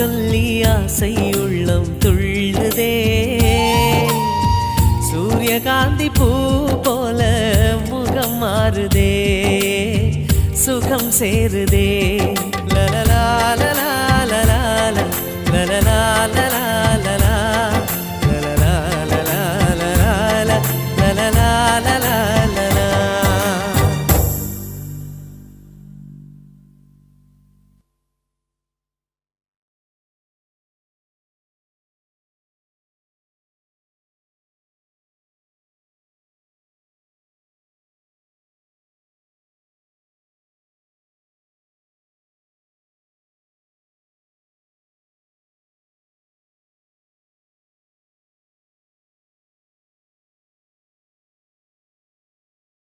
சொல்லி ஆசை உள்ளம் துள்ளுதே. சூரியகாந்தி பூ போல முகம் மாறுதே. சுகம் சேருதே. லலலால